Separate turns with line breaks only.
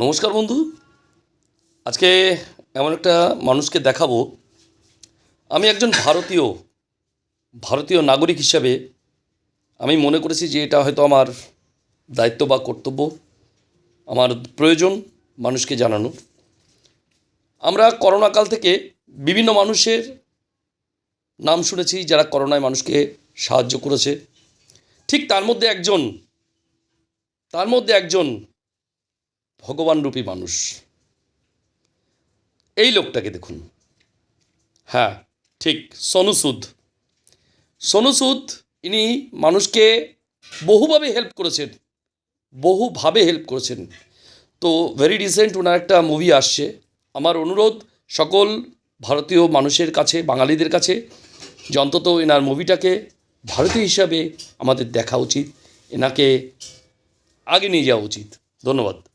নমস্কার বন্ধু। আজকে এমন একটা মানুষকে দেখাবো। আমি একজন ভারতীয় ভারতীয় নাগরিক হিসাবে আমি মনে করেছি যে এটা হয়তো আমার দায়িত্ব বা কর্তব্য, আমার প্রয়োজন মানুষকে জানানো। আমরা করোনাকাল থেকে বিভিন্ন মানুষের নাম শুনেছি যারা করোনায় মানুষকে সাহায্য করেছে। ঠিক তার মধ্যে একজন, তার মধ্যে একজন ভগবানরূপী মানুষ। এই লোকটাকে দেখুন। হ্যাঁ ঠিক, সোনু সুদ। সোনু সুদ, ইনি মানুষকে বহুভাবে হেল্প করেছেন। বহুভাবে হেল্প করেছেন। তো ভেরি রিসেন্ট ওনার একটা মুভি আসছে। আমার অনুরোধ, সকল ভারতীয় মানুষের কাছে, বাঙালিদের কাছে, যে অন্তত এনার মুভিটাকে ভারতীয় হিসাবে আমাদের দেখা উচিত। এনাকে আগে নিয়ে যাওয়া উচিত। ধন্যবাদ।